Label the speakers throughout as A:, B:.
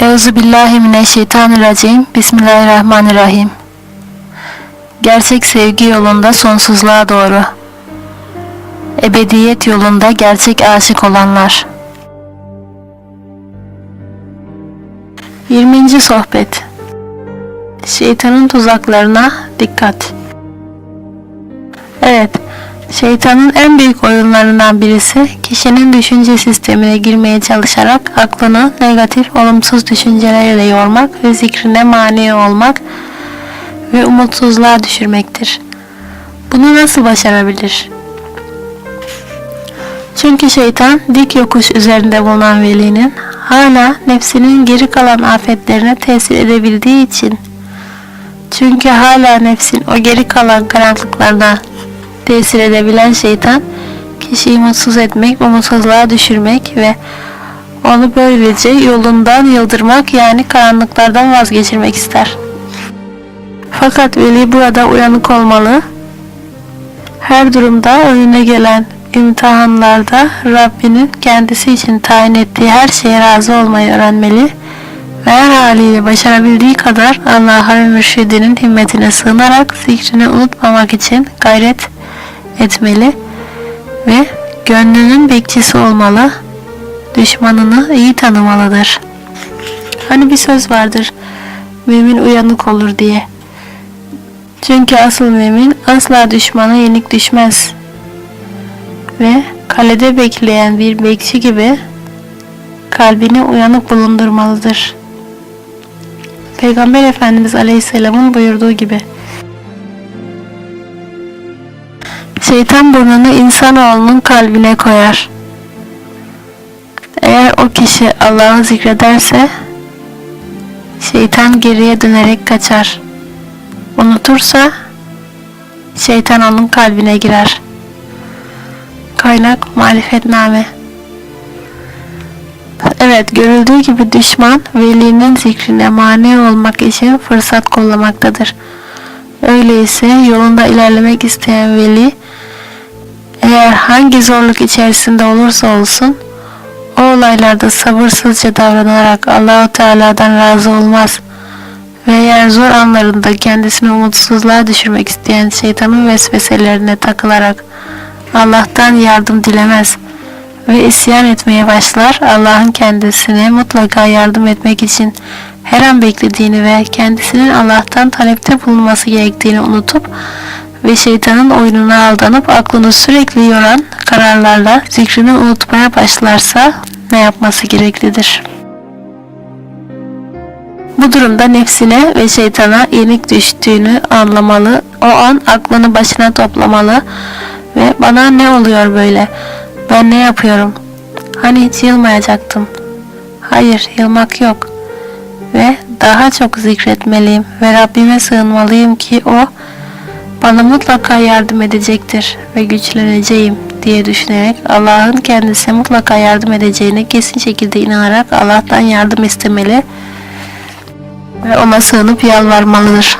A: Euzu billahi mineşşeytanirracim. Bismillahirrahmanirrahim. Gerçek sevgi yolunda sonsuzluğa doğru. Ebediyet yolunda gerçek aşık olanlar. 20. sohbet. Şeytanın tuzaklarına dikkat. Evet, şeytanın en büyük oyunlarından birisi kişinin düşünce sistemine girmeye çalışarak aklını negatif, olumsuz düşüncelerle yormak ve zikrine mani olmak ve umutsuzluğa düşürmektir. Bunu nasıl başarabilir? Çünkü şeytan dik yokuş üzerinde bulunan velinin hala nefsinin geri kalan afetlerine tesir edebildiği için çünkü hala nefsin o geri kalan karanlıklarına tesir edebilen şeytan kişiyi mutsuz etmek, umutsuzluğa düşürmek ve onu böylece yolundan yıldırmak yani karanlıklardan vazgeçirmek ister. Fakat veli burada uyanık olmalı. Her durumda önüne gelen imtihanlarda Rabbinin kendisi için tayin ettiği her şeye razı olmayı öğrenmeli ve her haliyle başarabildiği kadar Allah'a ve mürşidinin himmetine sığınarak zikrini unutmamak için gayret etmeli ve gönlünün bekçisi olmalı, düşmanını iyi tanımalıdır. Hani bir söz vardır, mümin uyanık olur diye. Çünkü asıl mümin asla düşmana yenik düşmez. Ve kalede bekleyen bir bekçi gibi kalbini uyanık bulundurmalıdır. Peygamber Efendimiz Aleyhisselam'ın buyurduğu gibi. Şeytan burnunu insanoğlunun kalbine koyar. Eğer o kişi Allah'ı zikrederse şeytan geriye dönerek kaçar. Unutursa şeytan onun kalbine girer. Kaynak marifetname. Evet görüldüğü gibi düşman velinin zikrine mani olmak için fırsat kollamaktadır. Öyleyse yolunda ilerlemek isteyen veli eğer hangi zorluk içerisinde olursa olsun o olaylarda sabırsızca davranarak Allahu Teala'dan razı olmaz ve eğer zor anlarında kendisini umutsuzluğa düşürmek isteyen şeytanın vesveselerine takılarak Allah'tan yardım dilemez ve isyan etmeye başlar. Allah'ın kendisine mutlaka yardım etmek için her an beklediğini ve kendisinin Allah'tan talepte bulunması gerektiğini unutup ve şeytanın oyununa aldanıp aklını sürekli yoran kararlarla zikrini unutmaya başlarsa ne yapması gereklidir? Bu durumda nefsine ve şeytana yenik düştüğünü anlamalı, o an aklını başına toplamalı ve bana ne oluyor böyle, ben ne yapıyorum, hani hiç yılmayacaktım, hayır yılmak yok. Ve daha çok zikretmeliyim ve Rabbime sığınmalıyım ki o bana mutlaka yardım edecektir ve güçleneceğim diye düşünerek Allah'ın kendisine mutlaka yardım edeceğine kesin şekilde inanarak Allah'tan yardım istemeli ve ona sığınıp yalvarmalıdır.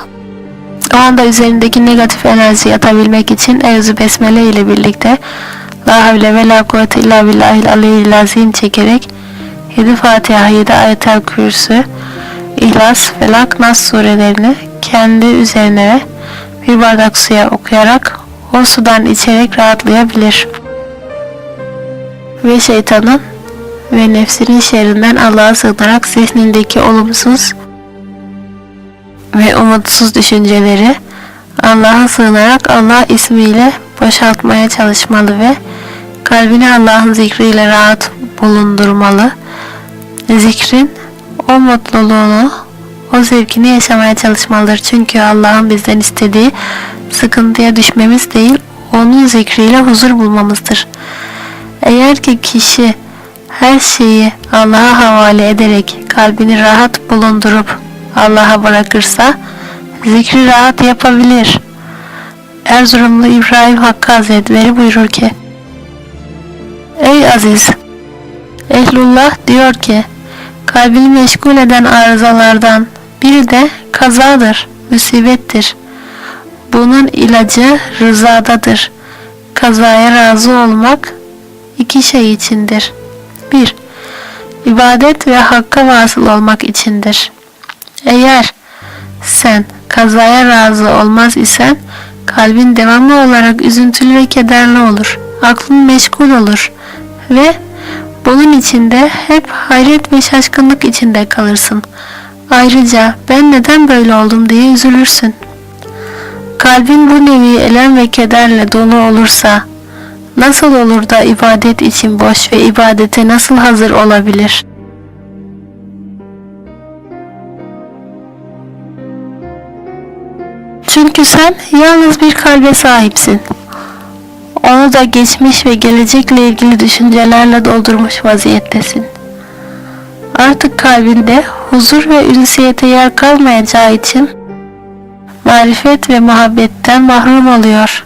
A: O anda üzerindeki negatif enerjiyi atabilmek için Evzu Besmele ile birlikte La havle ve la kuvvete illa billahil aliyyil azim çekerek 7 Fatiha 7 ayetel kürsü İhlas, Felak, Nas surelerini kendi üzerine bir bardak suya okuyarak o sudan içerek rahatlayabilir. Ve şeytanın ve nefsinin şerrinden Allah'a sığınarak zihnindeki olumsuz ve umutsuz düşünceleri Allah'a sığınarak Allah ismiyle boşaltmaya çalışmalı ve kalbini Allah'ın zikriyle rahat bulundurmalı. Zikrin o mutluluğunu, o zevkini yaşamaya çalışmalıdır. Çünkü Allah'ın bizden istediği sıkıntıya düşmemiz değil, onun zikriyle huzur bulmamızdır. Eğer ki kişi her şeyi Allah'a havale ederek kalbini rahat bulundurup Allah'a bırakırsa zikri rahat yapabilir. Erzurumlu İbrahim Hakkı Hazretleri buyurur ki Ey aziz! Ehlullah diyor ki kalbini meşgul eden arızalardan biri de kazadır, musibettir. Bunun ilacı rızadadır. Kazaya razı olmak iki şey içindir. 1. ibadet ve hakka vasıl olmak içindir. Eğer sen kazaya razı olmaz isen kalbin devamlı olarak üzüntülü ve kederli olur. Aklın meşgul olur ve bunun içinde hep hayret ve şaşkınlık içinde kalırsın. Ayrıca ben neden böyle oldum diye üzülürsün. Kalbin bu nevi elem ve kederle dolu olursa nasıl olur da ibadet için boş ve ibadete nasıl hazır olabilir? Çünkü sen yalnız bir kalbe sahipsin. Onu da geçmiş ve gelecekle ilgili düşüncelerle doldurmuş vaziyettesin. Artık kalbinde huzur ve ünsiyete yer kalmayacağı için marifet ve muhabbetten mahrum oluyor.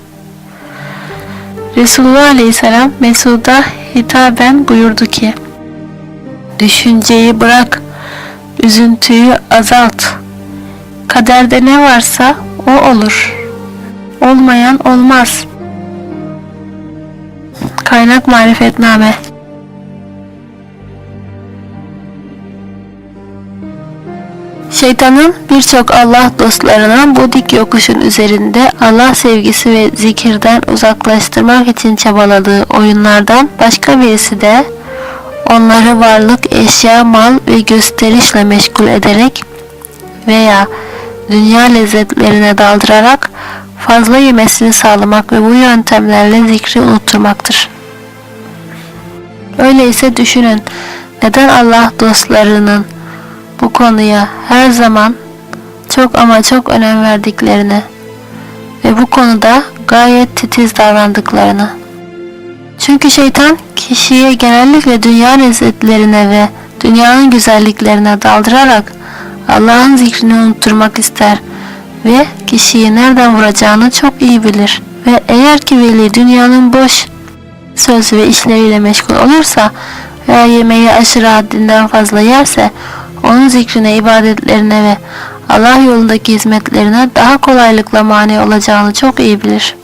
A: Resulullah Aleyhisselam Mesud'a hitaben buyurdu ki Düşünceyi bırak, üzüntüyü azalt. Kaderde ne varsa o olur. Olmayan olmaz. Kaynak Marifetname Şeytanın birçok Allah dostlarına bu dik yokuşun üzerinde Allah sevgisi ve zikirden uzaklaştırmak için çabaladığı oyunlardan başka birisi de onları varlık, eşya, mal ve gösterişle meşgul ederek veya dünya lezzetlerine daldırarak fazla yemesini sağlamak ve bu yöntemlerle zikri unutturmaktır. Öyleyse düşünün neden Allah dostlarının bu konuya her zaman çok ama çok önem verdiklerini ve bu konuda gayet titiz davrandıklarını. Çünkü şeytan kişiye genellikle dünya lezzetlerine ve dünyanın güzelliklerine daldırarak Allah'ın zikrini unutturmak ister ve kişiyi nereden vuracağını çok iyi bilir. Ve eğer ki veli dünyanın boş söz ve işleriyle meşgul olursa veya yemeği aşırı haddinden fazla yerse onun zikrine, ibadetlerine ve Allah yolundaki hizmetlerine daha kolaylıkla mani olacağını çok iyi bilir.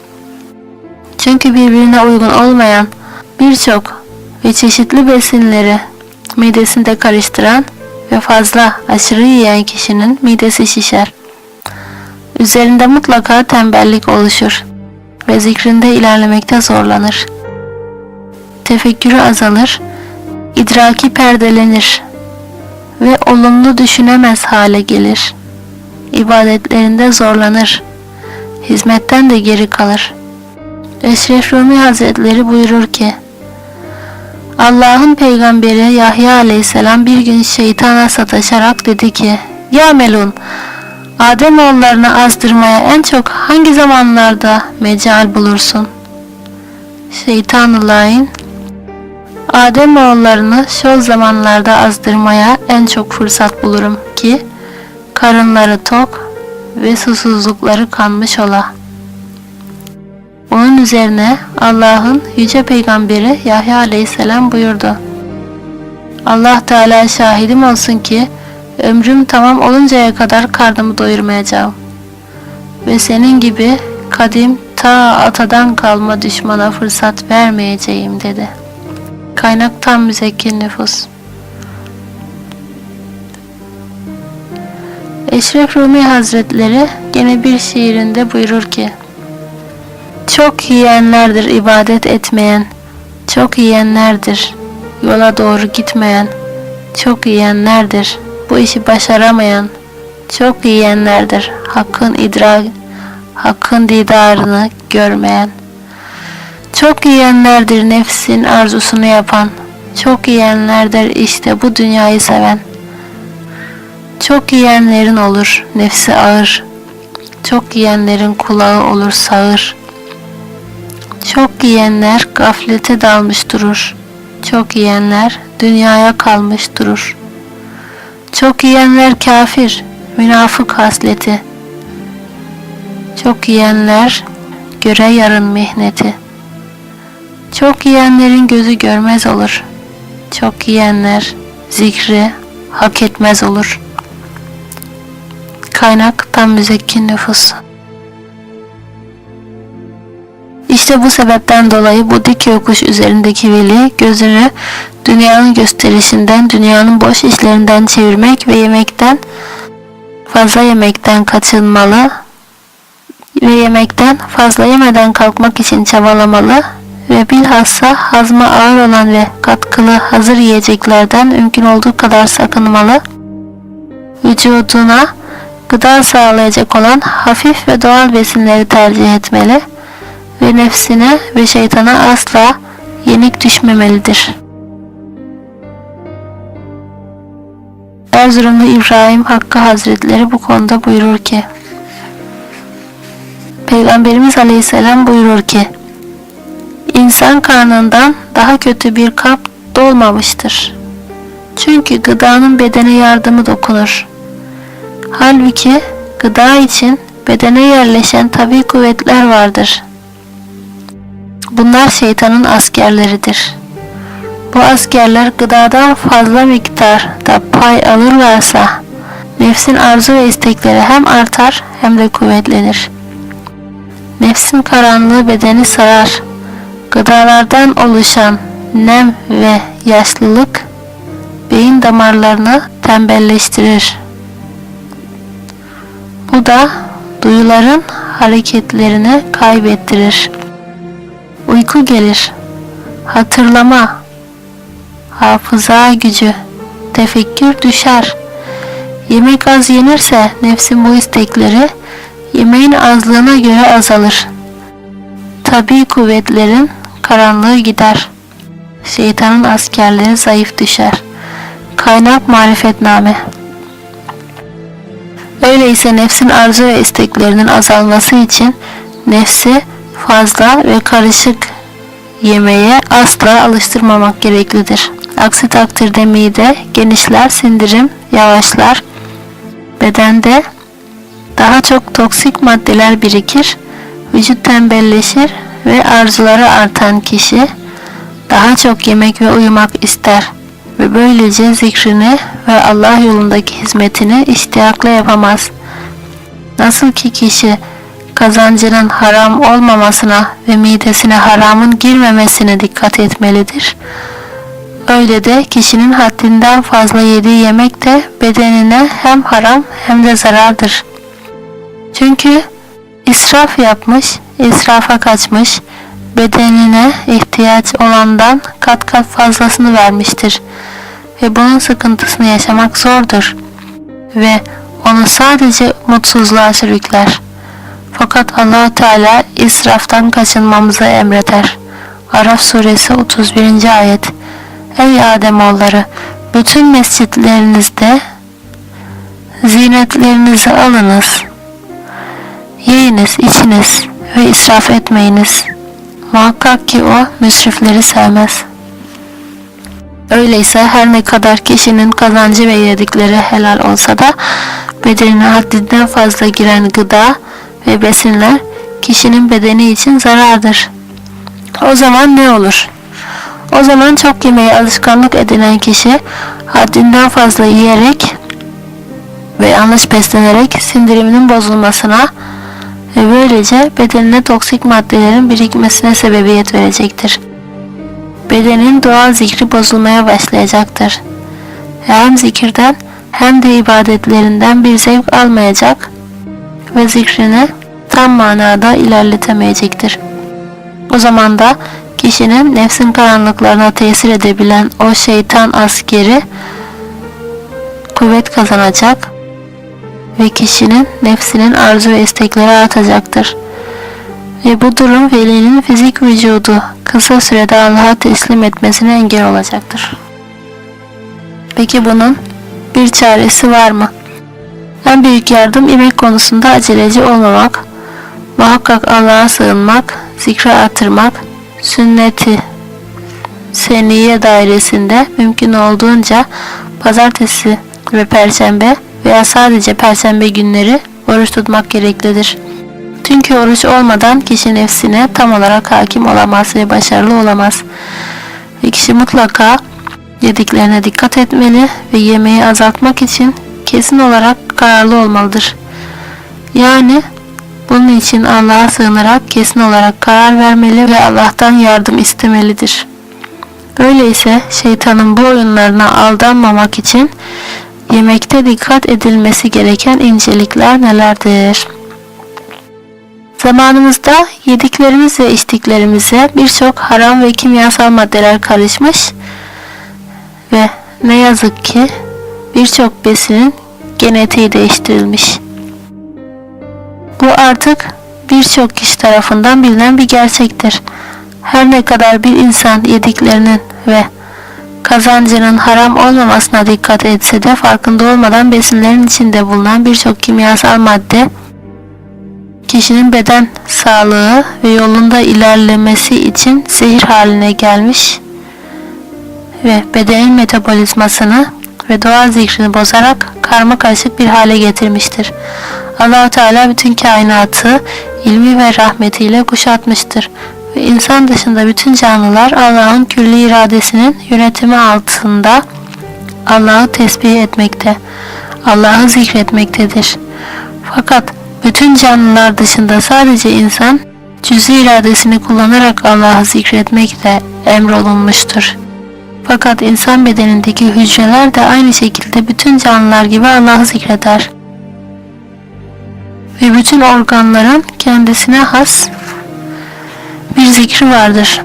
A: Çünkü birbirine uygun olmayan birçok ve çeşitli besinleri midesinde karıştıran ve fazla aşırı yiyen kişinin midesi şişer. Üzerinde mutlaka tembellik oluşur ve zikrinde ilerlemekte zorlanır. Tefekkürü azalır, idraki perdelenir ve olumlu düşünemez hale gelir. İbadetlerinde zorlanır, hizmetten de geri kalır. Eşref Rumi Hazretleri buyurur ki, Allah'ın peygamberi Yahya aleyhisselam bir gün şeytana sataşarak dedi ki, Ya Melun, Adem oğullarını azdırmaya en çok hangi zamanlarda mecal bulursun? Şeytan-ı Adem oğullarını şu zamanlarda azdırmaya en çok fırsat bulurum ki, karınları tok ve susuzlukları kanmış ola. Onun üzerine Allah'ın yüce peygamberi Yahya aleyhisselam buyurdu. Allah Teala şahidim olsun ki ömrüm tamam oluncaya kadar karnımı doyurmayacağım. Ve senin gibi kadim ta atadan kalma düşmana fırsat vermeyeceğim dedi. Kaynak tam müzekkir nüfus. Eşref Rumi Hazretleri gene bir şiirinde buyurur ki çok yiyenlerdir ibadet etmeyen, çok yiyenlerdir yola doğru gitmeyen, çok yiyenlerdir bu işi başaramayan, çok yiyenlerdir hakkın idrak, hakkın didarını görmeyen. Çok yiyenlerdir nefsin arzusunu yapan, çok yiyenlerdir işte bu dünyayı seven. Çok yiyenlerin olur nefsi ağır, çok yiyenlerin kulağı olur sağır. Çok yiyenler gaflete dalmış durur. Çok yiyenler dünyaya kalmış durur. Çok yiyenler kafir, münafık hasleti. Çok yiyenler göre yarın mihneti. Çok yiyenlerin gözü görmez olur. Çok yiyenler zikri hak etmez olur. Kaynak tam müzekkin nüfus. İşte bu sebepten dolayı bu dik yokuş üzerindeki veli gözünü dünyanın gösterişinden, dünyanın boş işlerinden çevirmek ve yemekten fazla yemekten kaçınmalı ve yemekten fazla yemeden kalkmak için çabalamalı ve bilhassa hazma ağır olan ve katkılı hazır yiyeceklerden mümkün olduğu kadar sakınmalı. Vücuduna gıda sağlayacak olan hafif ve doğal besinleri tercih etmeli ve nefsine ve şeytana asla yenik düşmemelidir. Erzurumlu İbrahim Hakkı Hazretleri bu konuda buyurur ki Peygamberimiz Aleyhisselam buyurur ki İnsan karnından daha kötü bir kap dolmamıştır. Çünkü gıdanın bedene yardımı dokunur. Halbuki gıda için bedene yerleşen tabi kuvvetler vardır. Bunlar şeytanın askerleridir. Bu askerler gıdadan fazla miktarda pay alırlarsa nefsin arzu ve istekleri hem artar hem de kuvvetlenir. Nefsin karanlığı bedeni sarar. Gıdalardan oluşan nem ve yaşlılık beyin damarlarını tembelleştirir. Bu da duyuların hareketlerini kaybettirir. Uyku gelir. Hatırlama, hafıza gücü, tefekkür düşer. Yemek az yenirse nefsin bu istekleri yemeğin azlığına göre azalır. Tabi kuvvetlerin karanlığı gider. Şeytanın askerleri zayıf düşer. Kaynak marifetname. Öyleyse nefsin arzu ve isteklerinin azalması için nefsi fazla ve karışık yemeğe asla alıştırmamak gereklidir. Aksi takdirde mide genişler, sindirim yavaşlar. Bedende daha çok toksik maddeler birikir, vücut tembelleşir ve arzuları artan kişi daha çok yemek ve uyumak ister ve böylece zikrini ve Allah yolundaki hizmetini iştiyakla yapamaz. Nasıl ki kişi kazancının haram olmamasına ve midesine haramın girmemesine dikkat etmelidir. Öyle de kişinin haddinden fazla yediği yemek de bedenine hem haram hem de zarardır. Çünkü israf yapmış, israfa kaçmış, bedenine ihtiyaç olandan kat kat fazlasını vermiştir. Ve bunun sıkıntısını yaşamak zordur. Ve onu sadece mutsuzluğa sürükler. Fakat allah Teala israftan kaçınmamızı emreder. Araf suresi 31. ayet Ey Ademoğulları! Bütün mescitlerinizde zinetlerinizi alınız. Yiyiniz, içiniz ve israf etmeyiniz. Muhakkak ki o müsrifleri sevmez. Öyleyse her ne kadar kişinin kazancı ve yedikleri helal olsa da bedenine haddinden fazla giren gıda ve besinler kişinin bedeni için zarardır. O zaman ne olur? O zaman çok yemeği alışkanlık edinen kişi haddinden fazla yiyerek ve yanlış beslenerek sindiriminin bozulmasına ve böylece bedenine toksik maddelerin birikmesine sebebiyet verecektir. Bedenin doğal zikri bozulmaya başlayacaktır. Hem zikirden hem de ibadetlerinden bir zevk almayacak ve zikrini tam manada ilerletemeyecektir. O zaman da kişinin nefsin karanlıklarına tesir edebilen o şeytan askeri kuvvet kazanacak ve kişinin nefsinin arzu ve istekleri artacaktır. Ve bu durum velinin fizik vücudu kısa sürede Allah'a teslim etmesine engel olacaktır. Peki bunun bir çaresi var mı? En büyük yardım yemek konusunda aceleci olmamak, muhakkak Allah'a sığınmak, zikre artırmak, sünneti seniye dairesinde mümkün olduğunca pazartesi ve perşembe veya sadece perşembe günleri oruç tutmak gereklidir. Çünkü oruç olmadan kişi nefsine tam olarak hakim olamaz ve başarılı olamaz. Ve kişi mutlaka yediklerine dikkat etmeli ve yemeği azaltmak için kesin olarak kararlı olmalıdır. Yani Bunun için Allah'a sığınarak kesin olarak karar vermeli ve Allah'tan yardım istemelidir. Öyleyse şeytanın bu oyunlarına aldanmamak için yemekte dikkat edilmesi gereken incelikler nelerdir? Zamanımızda yediklerimiz ve içtiklerimize birçok haram ve kimyasal maddeler karışmış ve ne yazık ki birçok besinin genetiği değiştirilmiş. Bu artık birçok kişi tarafından bilinen bir gerçektir. Her ne kadar bir insan yediklerinin ve kazancının haram olmamasına dikkat etse de farkında olmadan besinlerin içinde bulunan birçok kimyasal madde kişinin beden sağlığı ve yolunda ilerlemesi için zehir haline gelmiş ve bedenin metabolizmasını ve doğal zikrini bozarak karma karışık bir hale getirmiştir. allah Teala bütün kainatı ilmi ve rahmetiyle kuşatmıştır ve insan dışında bütün canlılar Allah'ın külli iradesinin yönetimi altında Allah'ı tesbih etmekte, Allah'ı zikretmektedir. Fakat bütün canlılar dışında sadece insan cüz'i iradesini kullanarak Allah'ı zikretmekle emrolunmuştur. Fakat insan bedenindeki hücreler de aynı şekilde bütün canlılar gibi Allah'ı zikreder. Ve bütün organların kendisine has zikri vardır.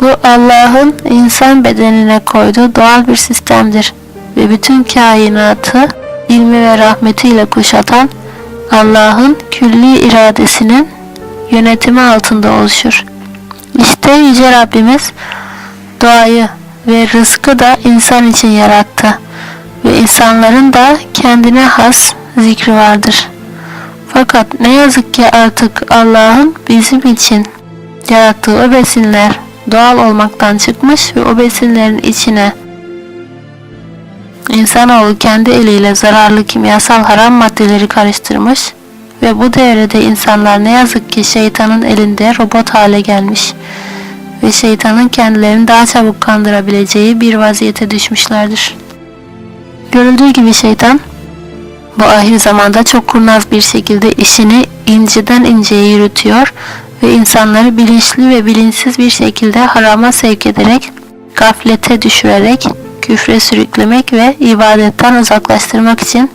A: Bu Allah'ın insan bedenine koyduğu doğal bir sistemdir ve bütün kainatı ilmi ve rahmetiyle kuşatan Allah'ın külli iradesinin yönetimi altında oluşur. İşte Yüce Rabbimiz doğayı ve rızkı da insan için yarattı ve insanların da kendine has zikri vardır. Fakat ne yazık ki artık Allah'ın bizim için yarattığı o besinler doğal olmaktan çıkmış ve o besinlerin içine insanoğlu kendi eliyle zararlı kimyasal haram maddeleri karıştırmış ve bu devrede insanlar ne yazık ki şeytanın elinde robot hale gelmiş ve şeytanın kendilerini daha çabuk kandırabileceği bir vaziyete düşmüşlerdir. Görüldüğü gibi şeytan bu ahir zamanda çok kurnaz bir şekilde işini inceden inceye yürütüyor ve insanları bilinçli ve bilinçsiz bir şekilde harama sevk ederek, gaflete düşürerek, küfre sürüklemek ve ibadetten uzaklaştırmak için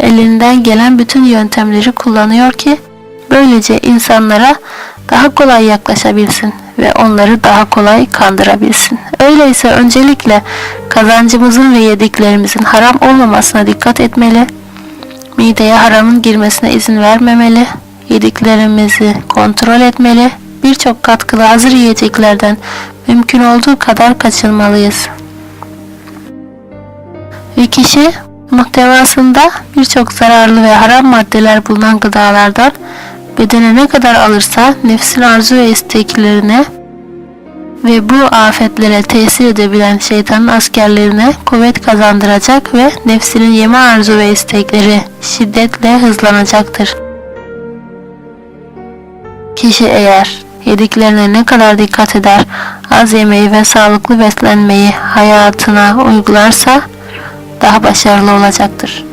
A: elinden gelen bütün yöntemleri kullanıyor ki böylece insanlara daha kolay yaklaşabilsin ve onları daha kolay kandırabilsin. Öyleyse öncelikle kazancımızın ve yediklerimizin haram olmamasına dikkat etmeli, mideye haramın girmesine izin vermemeli, yediklerimizi kontrol etmeli, birçok katkılı hazır yiyeceklerden mümkün olduğu kadar kaçınmalıyız. Ve kişi muhtevasında birçok zararlı ve haram maddeler bulunan gıdalardan bedene ne kadar alırsa nefsin arzu ve isteklerine ve bu afetlere tesir edebilen şeytanın askerlerine kuvvet kazandıracak ve nefsinin yeme arzu ve istekleri şiddetle hızlanacaktır. Kişi eğer yediklerine ne kadar dikkat eder, az yemeği ve sağlıklı beslenmeyi hayatına uygularsa daha başarılı olacaktır.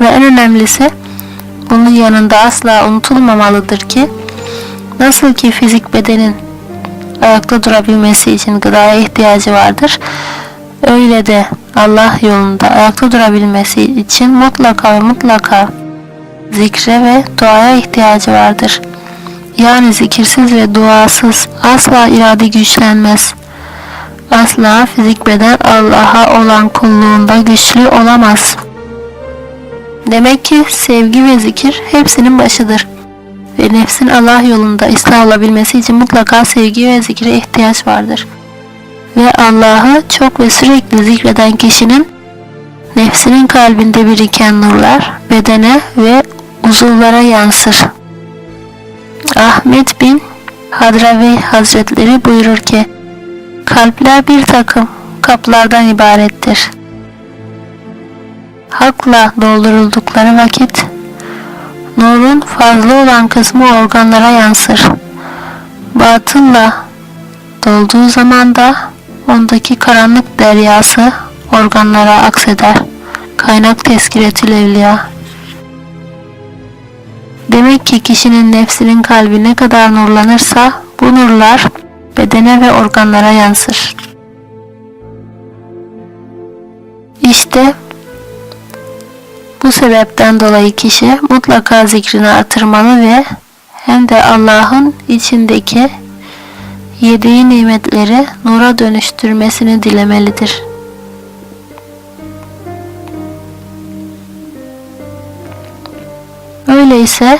A: Ve en önemlisi bunun yanında asla unutulmamalıdır ki nasıl ki fizik bedenin ayakta durabilmesi için gıdaya ihtiyacı vardır. Öyle de Allah yolunda ayakta durabilmesi için mutlaka ve mutlaka zikre ve duaya ihtiyacı vardır. Yani zikirsiz ve duasız asla irade güçlenmez. Asla fizik beden Allah'a olan kulluğunda güçlü olamaz. Demek ki sevgi ve zikir hepsinin başıdır. Ve nefsin Allah yolunda ıslah olabilmesi için mutlaka sevgi ve zikre ihtiyaç vardır. Ve Allah'ı çok ve sürekli zikreden kişinin nefsinin kalbinde biriken nurlar bedene ve uzuvlara yansır. Ahmet bin Hadravi Hazretleri buyurur ki, Kalpler bir takım kaplardan ibarettir. Hakla dolduruldukları vakit nurun fazla olan kısmı organlara yansır. Batılla dolduğu zaman da ondaki karanlık deryası organlara akseder Kaynak Tezkiretül Evliya Demek ki kişinin nefsinin kalbi ne kadar nurlanırsa bu nurlar bedene ve organlara yansır. İşte bu sebepten dolayı kişi mutlaka zikrini artırmalı ve hem de Allah'ın içindeki yediği nimetleri nura dönüştürmesini dilemelidir. Öyleyse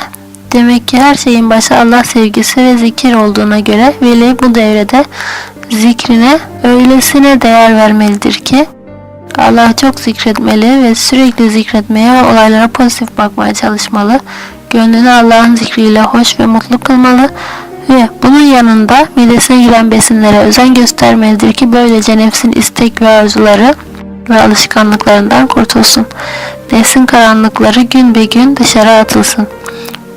A: demek ki her şeyin başı Allah sevgisi ve zikir olduğuna göre veli bu devrede zikrine öylesine değer vermelidir ki Allah çok zikretmeli ve sürekli zikretmeye ve olaylara pozitif bakmaya çalışmalı. Gönlünü Allah'ın zikriyle hoş ve mutlu kılmalı ve bunun yanında midesine giren besinlere özen göstermelidir ki böylece nefsin istek ve arzuları ve alışkanlıklarından kurtulsun. Nefsin karanlıkları gün be gün dışarı atılsın.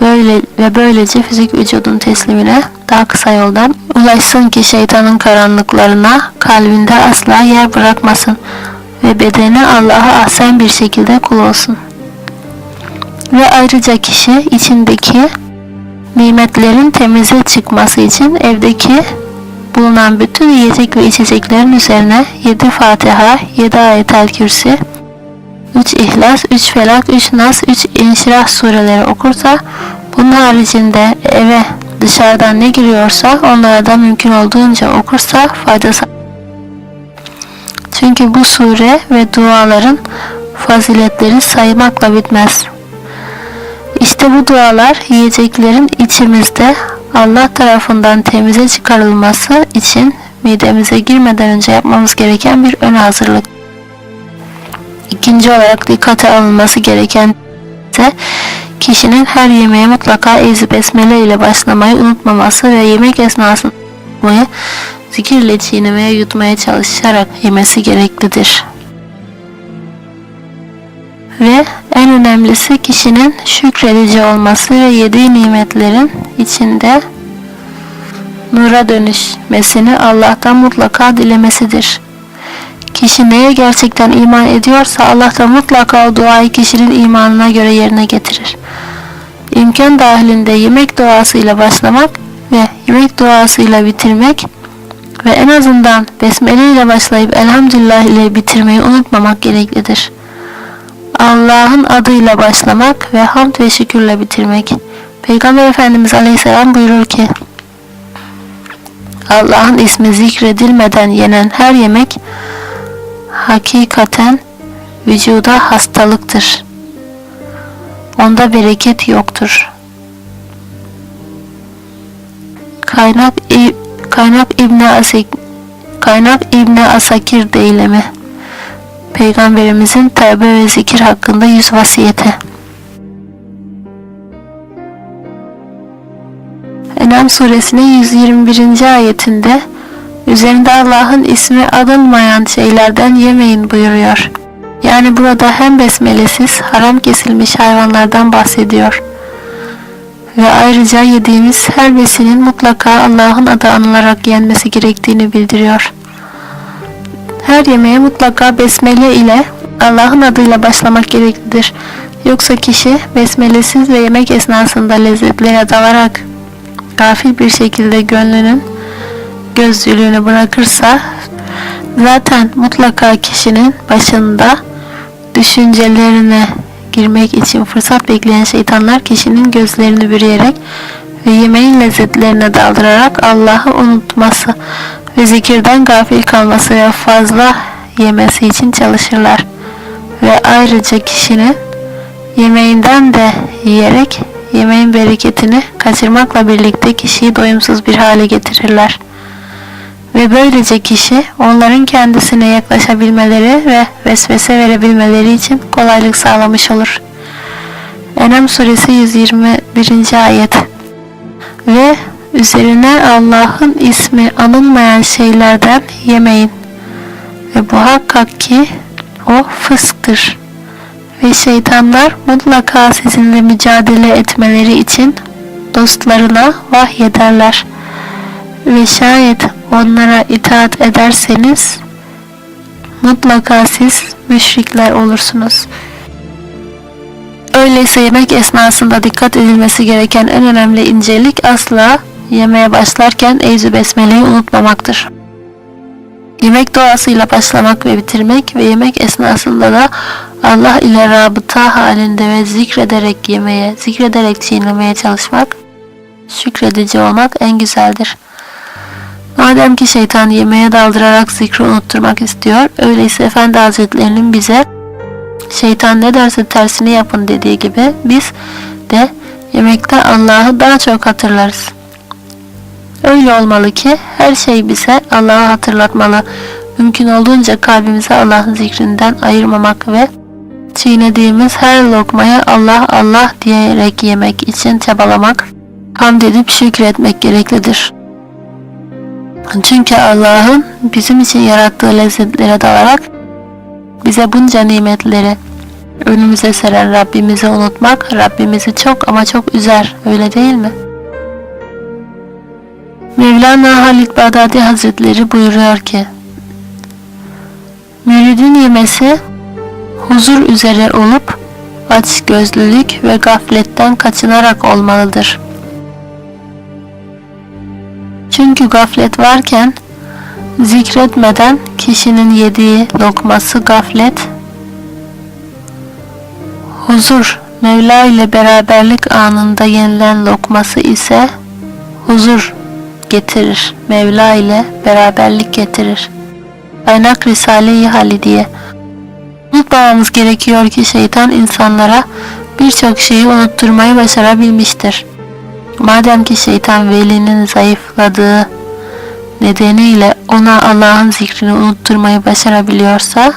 A: Böyle ve böylece fizik vücudun teslimine daha kısa yoldan ulaşsın ki şeytanın karanlıklarına kalbinde asla yer bırakmasın ve bedeni Allah'a ahsen bir şekilde kul olsun. Ve ayrıca kişi içindeki nimetlerin temize çıkması için evdeki bulunan bütün yiyecek ve içeceklerin üzerine 7 Fatiha, 7 Ayet-el Kürsi, 3 İhlas, 3 Felak, 3 Nas, 3 İnşirah sureleri okursa bunun haricinde eve dışarıdan ne giriyorsa onlara da mümkün olduğunca okursa faydası çünkü bu sure ve duaların faziletleri saymakla bitmez. İşte bu dualar yiyeceklerin içimizde Allah tarafından temize çıkarılması için midemize girmeden önce yapmamız gereken bir ön hazırlık. İkinci olarak dikkate alınması gereken ise kişinin her yemeğe mutlaka ezip besmele ile başlamayı unutmaması ve yemek esnasında zikirle çiğnemeye yutmaya çalışarak yemesi gereklidir. Ve en önemlisi kişinin şükredici olması ve yediği nimetlerin içinde nura dönüşmesini Allah'tan mutlaka dilemesidir. Kişi neye gerçekten iman ediyorsa Allah da mutlaka o duayı kişinin imanına göre yerine getirir. İmkan dahilinde yemek duasıyla başlamak ve yemek duasıyla bitirmek ve en azından besmele ile başlayıp elhamdülillah ile bitirmeyi unutmamak gereklidir. Allah'ın adıyla başlamak ve hamd ve şükürle bitirmek. Peygamber Efendimiz Aleyhisselam buyurur ki Allah'ın ismi zikredilmeden yenen her yemek hakikaten vücuda hastalıktır. Onda bereket yoktur. Kaynak Kaynak İbni Asik Kaynak İbni Asakir deylemi Peygamberimizin tövbe ve zikir hakkında yüz vasiyeti Enam suresinin 121. ayetinde üzerinde Allah'ın ismi alınmayan şeylerden yemeyin buyuruyor. Yani burada hem besmelesiz haram kesilmiş hayvanlardan bahsediyor ve ayrıca yediğimiz her besinin mutlaka Allah'ın adı anılarak yenmesi gerektiğini bildiriyor. Her yemeğe mutlaka besmele ile Allah'ın adıyla başlamak gereklidir. Yoksa kişi besmelesiz ve yemek esnasında lezzetlere dalarak gafil bir şekilde gönlünün gözlülüğünü bırakırsa zaten mutlaka kişinin başında düşüncelerine girmek için fırsat bekleyen şeytanlar kişinin gözlerini bürüyerek ve yemeğin lezzetlerine daldırarak Allah'ı unutması ve zikirden gafil kalması ve fazla yemesi için çalışırlar. Ve ayrıca kişinin yemeğinden de yiyerek yemeğin bereketini kaçırmakla birlikte kişiyi doyumsuz bir hale getirirler. Ve böylece kişi onların kendisine yaklaşabilmeleri ve vesvese verebilmeleri için kolaylık sağlamış olur. Enam suresi 121. ayet Ve üzerine Allah'ın ismi anılmayan şeylerden yemeyin. Ve bu hakkak ki o fısktır. Ve şeytanlar mutlaka sizinle mücadele etmeleri için dostlarına vahyederler. Ve şayet onlara itaat ederseniz mutlaka siz müşrikler olursunuz. Öyleyse yemek esnasında dikkat edilmesi gereken en önemli incelik asla yemeye başlarken Eyzü Besmele'yi unutmamaktır. Yemek doğasıyla başlamak ve bitirmek ve yemek esnasında da Allah ile rabıta halinde ve zikrederek yemeye, zikrederek çiğnemeye çalışmak, şükredici olmak en güzeldir. Madem ki şeytan yemeğe daldırarak zikri unutturmak istiyor, öyleyse Efendi Hazretlerinin bize şeytan ne derse tersini yapın dediği gibi biz de yemekte Allah'ı daha çok hatırlarız. Öyle olmalı ki her şey bize Allah'ı hatırlatmalı. Mümkün olduğunca kalbimizi Allah'ın zikrinden ayırmamak ve çiğnediğimiz her lokmaya Allah Allah diyerek yemek için çabalamak, hamd edip şükretmek gereklidir. Çünkü Allah'ın bizim için yarattığı lezzetlere dalarak bize bunca nimetleri önümüze seren Rabbimizi unutmak Rabbimizi çok ama çok üzer öyle değil mi? Mevlana Halid Bağdadi Hazretleri buyuruyor ki Müridin yemesi huzur üzere olup aç gözlülük ve gafletten kaçınarak olmalıdır. Çünkü gaflet varken zikretmeden kişinin yediği lokması gaflet, huzur Mevla ile beraberlik anında yenilen lokması ise huzur getirir. Mevla ile beraberlik getirir. Kaynak Risale-i Halidiye Unutmamamız gerekiyor ki şeytan insanlara birçok şeyi unutturmayı başarabilmiştir. Madem ki şeytan velinin zayıfladığı nedeniyle ona Allah'ın zikrini unutturmayı başarabiliyorsa,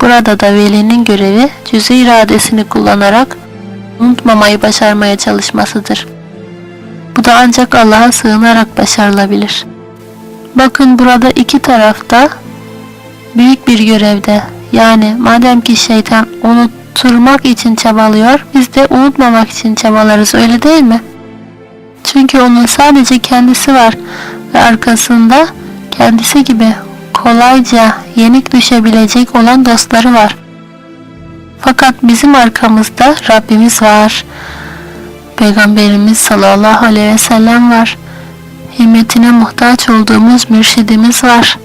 A: burada da velinin görevi cüz iradesini kullanarak unutmamayı başarmaya çalışmasıdır. Bu da ancak Allah'a sığınarak başarılabilir. Bakın burada iki tarafta büyük bir görevde. Yani madem ki şeytan unutturmak için çabalıyor, biz de unutmamak için çabalarız öyle değil mi? Çünkü onun sadece kendisi var ve arkasında kendisi gibi kolayca yenik düşebilecek olan dostları var. Fakat bizim arkamızda Rabbimiz var. Peygamberimiz sallallahu aleyhi ve sellem var. Himmetine muhtaç olduğumuz mürşidimiz var.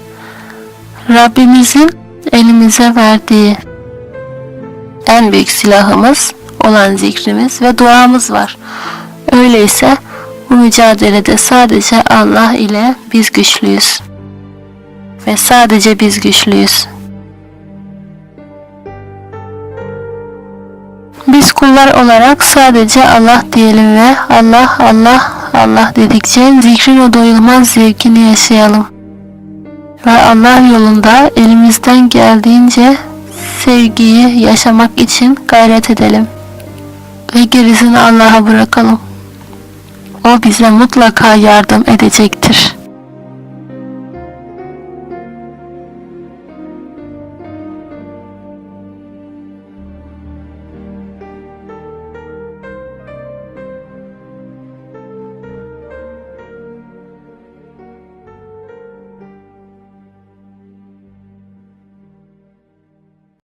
A: Rabbimizin elimize verdiği en büyük silahımız olan zikrimiz ve duamız var. Öyleyse bu mücadelede sadece Allah ile biz güçlüyüz. Ve sadece biz güçlüyüz. Biz kullar olarak sadece Allah diyelim ve Allah Allah Allah dedikçe zikrin o doyulmaz zevkini yaşayalım. Ve Allah yolunda elimizden geldiğince sevgiyi yaşamak için gayret edelim. Ve gerisini Allah'a bırakalım. O bize mutlaka yardım edecektir.